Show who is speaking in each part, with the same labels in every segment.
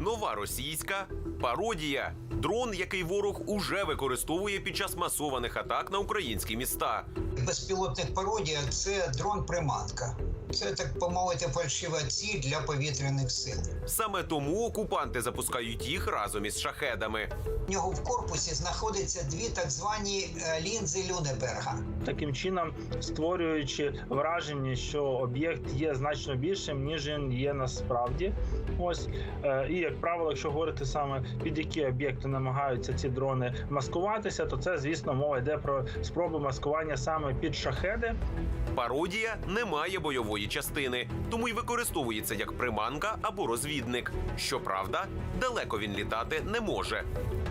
Speaker 1: Нова російська пародія. Дрон, який ворог уже використовує під час масованих атак на українські міста.
Speaker 2: Безпілотник пародія це дрон-приманка. Це так би мовити фальшива ціль для повітряних сил.
Speaker 1: Саме тому окупанти запускають їх разом із шахедами.
Speaker 2: У нього в корпусі знаходяться дві так звані е, лінзи Люнеберга.
Speaker 3: таким чином створюючи враження, що об'єкт є значно більшим, ніж він є насправді. Ось Е, і як правило, якщо говорити саме під які об'єкти намагаються ці дрони маскуватися, то це звісно мова йде про спроби маскування саме під шахеди.
Speaker 1: Пародія не має бойової частини, тому й використовується як приманка або розвідник. Щоправда, далеко він літати не може.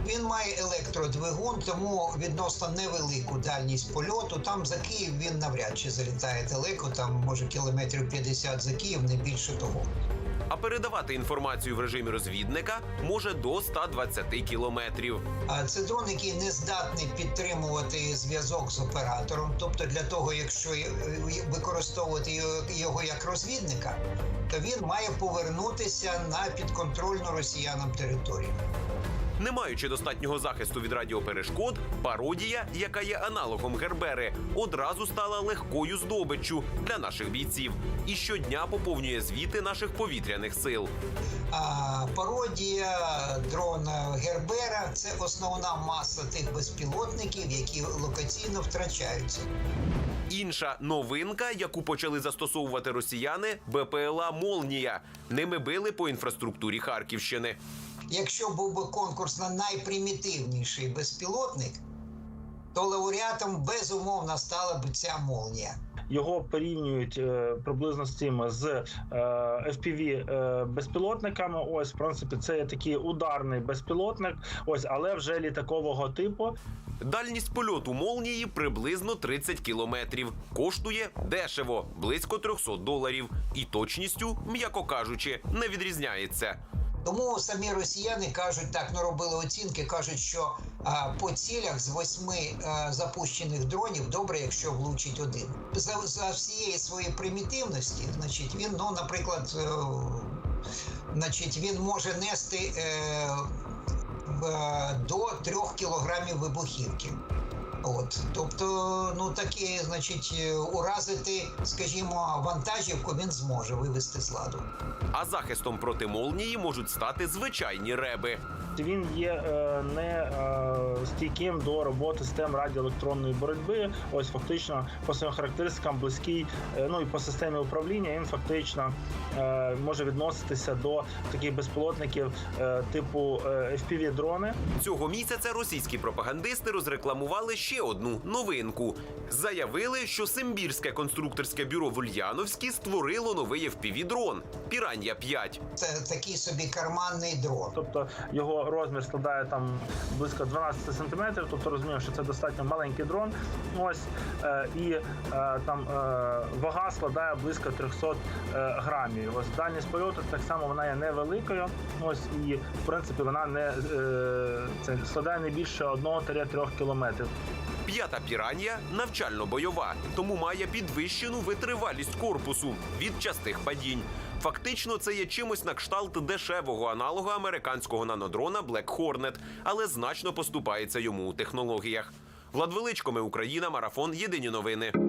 Speaker 2: Він має електродвигун, тому відносно невелику дальність польоту. Там за Київ він навряд чи залітає далеко, там може кілометрів 50 за Київ, не більше того.
Speaker 1: А передавати інформацію в режимі розвідника може до 120 кілометрів.
Speaker 2: А це дрон, який не здатний підтримувати зв'язок з оператором. Тобто, для того, якщо е, використовувати його- його як розвідника, то він має повернутися на підконтрольну росіянам територію.
Speaker 1: Не маючи достатнього захисту від радіоперешкод, пародія, яка є аналогом Гербери, одразу стала легкою здобиччю для наших бійців і щодня поповнює звіти наших повітряних сил.
Speaker 2: А пародія дрона Гербера це основна маса тих безпілотників, які локаційно втрачаються.
Speaker 1: Інша новинка, яку почали застосовувати росіяни, БПЛА Молнія. Ними били по інфраструктурі Харківщини.
Speaker 2: Якщо був би конкурс на найпримітивніший безпілотник, то лауреатом безумовно стала б ця молнія.
Speaker 3: Його порівнюють е, приблизно з цим з е, FPV е, безпілотниками. Ось, в принципі, це є такий ударний безпілотник, ось, але вже літакового типу.
Speaker 1: Дальність польоту молнії приблизно 30 кілометрів. Коштує дешево, близько 300 доларів. І точністю, м'яко кажучи, не відрізняється.
Speaker 2: Тому самі росіяни кажуть, так ну робили оцінки, кажуть, що а, по цілях з восьми а, запущених дронів добре, якщо влучить один. За, за всієї своєї примітивності, значить, він, ну, наприклад, е, значить, він може нести е, в- до трьох кілограмів вибухівки. От, тобто, ну такі, значить, е, уразити, скажімо, вантажівку він зможе вивести з ладу.
Speaker 1: А захистом проти молнії можуть стати звичайні реби.
Speaker 3: Він є е, не е, стійким до роботи систем радіоелектронної боротьби. Ось фактично по своїм характеристикам близький, е, ну і по системі управління він фактично е, може відноситися до таких безпілотників е, типу е, FPV дрони.
Speaker 1: Цього місяця російські пропагандисти розрекламували ще одну новинку. Заявили, що Симбірське конструкторське бюро в Ульяновській створило новий FPV-дрон Піран'я 5
Speaker 2: Це такий собі карманний дрон.
Speaker 3: Тобто його розмір складає там близько 12 сантиметрів. Тобто розуміємо, що це достатньо маленький дрон. Ось е, і е, там е, вага складає близько 300 е, грамів. Ось дальність польоту так само вона є невеликою. Ось і в принципі вона не е, це складає не більше 1-3 кілометрів.
Speaker 1: П'ята пірання навчально-бойова, тому має підвищену витривалість корпусу від частих падінь. Фактично, це є чимось на кшталт дешевого аналога американського нанодрона Black Hornet, але значно поступається йому у технологіях. Влад Величко, ми Україна, марафон. Єдині новини.